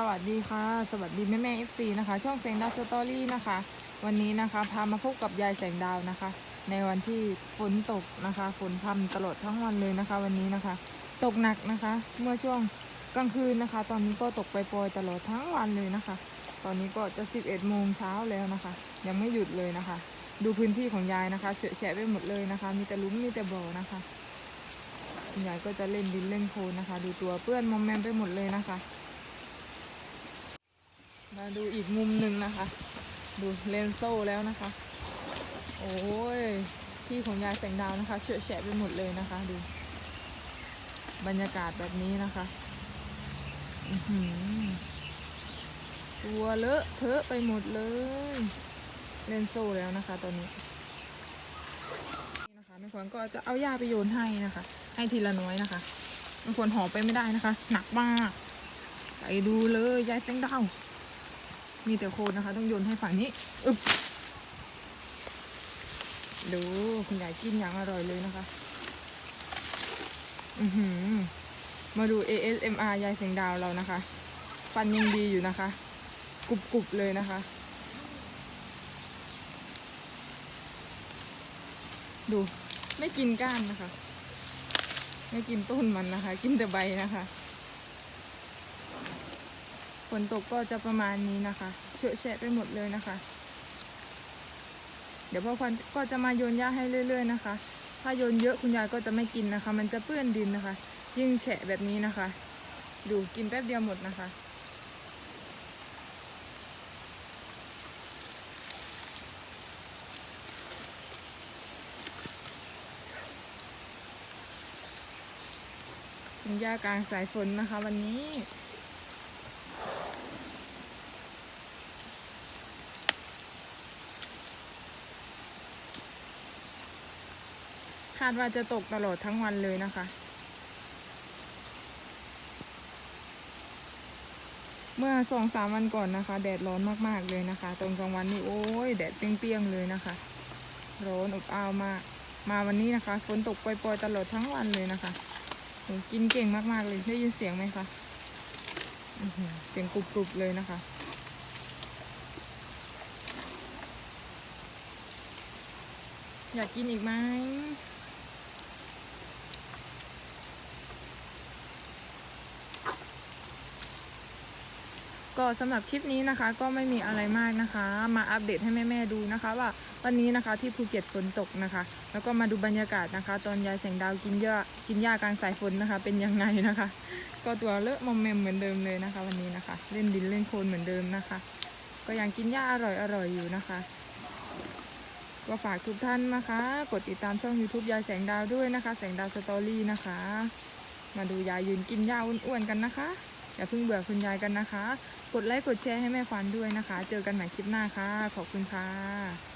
สวัสดีค่ะ สวัสดีแม่แม่เอฟซีนะคะ ช่องแสงดาวสตอรี่นะคะ วันนี้นะคะพามาพบกับยายแสงดาวนะคะ ในวันที่ฝนตกนะคะฝนพรำตลอดทั้งวันเลยนะคะ วันนี้นะคะ ตกหนักนะคะ เมื่อช่วงกลางคืนนะคะ ตอนนี้ก็ตกไปโปรยตลอดทั้งวันเลยนะคะ ตอนนี้ก็จะ 11โมงเช้าแล้วนะคะ ยังไม่หยุดเลยนะคะ ดูพื้นที่ของยายนะคะเฉอะแฉะไปหมดเลยนะคะ มีแต่ลุมมีแต่บ่อนะคะยายก็จะเล่นดินเล่นโคลนนะคะ ดูตัวเปื้อนมอมแมมไปหมดเลยนะคะ มาดูอีกมุมหนึ่งนะคะ ดูเลนโซ่แล้วนะคะ โอ้ยที่ของยายแสงดาวนะคะเฉอะแฉะไปหมดเลยนะคะ ดู บรรยากาศแบบนี้นะคะตัวเลอะเทอะไปหมดเลย เลนโซ่แล้วนะคะ ตอนนี้นี่นะคะแม่ควรก็จะเอาหญ้าไปโยนให้นะคะ ให้ทีละน้อยนะคะแม่ควรหอบไปไม่ได้นะคะ หนักมากไปดูเลยยายแสงดาว มีแต่โคนนะคะ ต้องโยนให้ฝั่งนี้อึบดูคุณยายกินอย่างอร่อยเลยนะคะ อือหือ มาดู ASMR ยายเสียงดาวเรานะคะ ฟันยังดีอยู่นะคะ กรุบกรุบๆเลยนะคะ ดูไม่กินก้านนะคะ ไม่กินต้นมันนะคะ กินแต่ใบนะคะ ฝนตกก็จะประมาณนี้นะคะเฉอะแฉะไปหมดเลยนะคะ เดี๋ยวพ่อควันก็จะมาโยนหญ้าให้เรื่อย ๆ นะคะ ถ้าโยนเยอะคุณยายก็จะไม่กินนะคะ มันจะเปื้อนดินนะคะ ยิ่งแฉะแบบนี้นะคะ ดูกินแป๊บเดียวหมดนะคะเป็นหญ้ากลางสายฝนนะคะ วันนี้าดว่าจะตกตลอดทั้งวันเลยนะคะ เมื่อสองสามวันก่อนนะคะ แดดร้อนมากๆเลยนะคะ ตรงกลางวันนี่โอ้ยแดดเปรี้ยงๆเลยนะคะ ร้อนอบอ้าวมาก มาวันนี้นะคะฝนตกปล่อยๆตลอดทั้งวันเลยนะคะกินเก่งมากๆเลยได้ยินเสียงไหมคะเสียงกรุบๆเลยนะคะอยากกินอีกไหม ก็สำหรับคลิปนี้นะคะก็ไม่มีอะไรมากนะคะ มาอัปเดตให้แม่ๆดูนะคะ ว่าวันนี้นะคะที่ภูเก็ตฝนตกนะคะ แล้วก็มาดูบรรยากาศนะคะ ตอนยายแสงดาวกินหญ้ากินหญ้ากลางสายฝนนะคะ เป็นยังไงนะคะ ก็ตัวเลอะมอมแมมเหมือนเดิมเลยนะคะ วันนี้นะคะ เล่นดินเล่นโคลนเหมือนเดิมนะคะ ก็ยังกินหญ้าอร่อยๆอยู่นะคะก็ฝากทุกท่านนะคะ กดติดตามช่อง YouTube ยายแสงดาวด้วยนะคะ แสงดาวสตอรี่นะคะ มาดูยายยืนกินหญ้าอ้วนๆกันนะคะ อย่าเพิ่งเบื่อคุณยายกันนะคะ กดไลค์กดแชร์ให้แม่ควันด้วยนะคะ เจอกันใหม่คลิปหน้าค่ะ ขอบคุณค่ะ